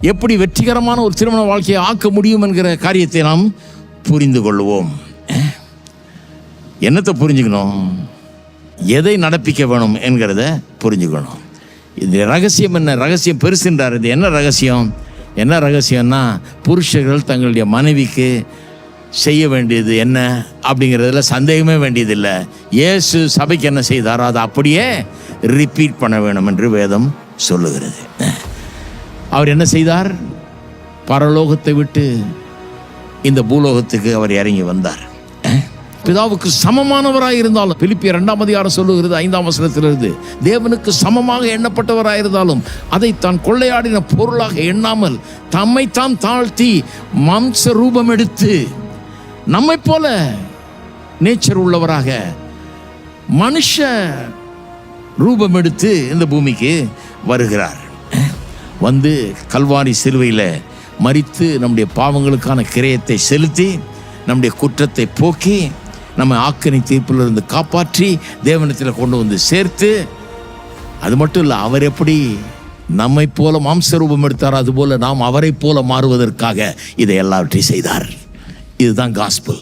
எப்படி வெற்றிகரமான ஒரு திருமண வாழ்க்கையை ஆக்க முடியும் என்கிற காரியத்தை நாம் புரிந்து கொள்வோம். என்னத்தை புரிஞ்சுக்கணும்? எதை நடப்பிக்க வேணும் என்கிறத புரிஞ்சுக்கணும். இது ரகசியம் என்ன? ரகசியம் பெருசுன்றார். இது என்ன ரகசியம்? என்ன ரகசியம்னா புருஷர்கள் தங்களுடைய மனைவிக்கு செய்ய வேண்டியது என்ன அப்படிங்கிறதுல சந்தேகமே வேண்டியதில்லை. இயேசு சபைக்கு என்ன செய்தாரோ அதை அப்படியே ரிப்பீட் பண்ண வேணும் என்று வேதம் சொல்லுகிறது. அவர் என்ன செய்தார்? பரலோகத்தை விட்டு இந்த பூலோகத்துக்கு அவர் இறங்கி வந்தார். பிதாவுக்கு சமமானவராக இருந்தாலும் பிலிப்பிய ரெண்டாம் அதிகாரம் சொல்லுகிறது ஐந்தாம் வசனத்திலிருந்து தேவனுக்கு சமமாக எண்ணப்பட்டவராக இருந்தாலும் அதை தான் கொள்ளையாடின பொருளாக எண்ணாமல் தம்மைத்தான் தாழ்த்தி மாம்ச ரூபம் எடுத்து நம்மை போல நேச்சர் உள்ளவராக மனுஷ ரூபம் எடுத்து இந்த பூமிக்கு வருகிறார். வந்து கல்வாரி சிலுவையில் மறித்து நம்முடைய பாவங்களுக்கான கிரயத்தை செலுத்தி நம்முடைய குற்றத்தை போக்கி நம்ம ஆக்கணி தீர்ப்பிலிருந்து காப்பாற்றி தேவனத்தில் கொண்டு வந்து சேர்த்து அது மட்டும் இல்லை அவர் எப்படி நம்மை போல மாம்ச ரூபம் எடுத்தார் அதுபோல் நாம் அவரை போல மாறுவதற்காக இதை எல்லாவற்றையும் செய்தார். இதுதான் காஸ்பிள்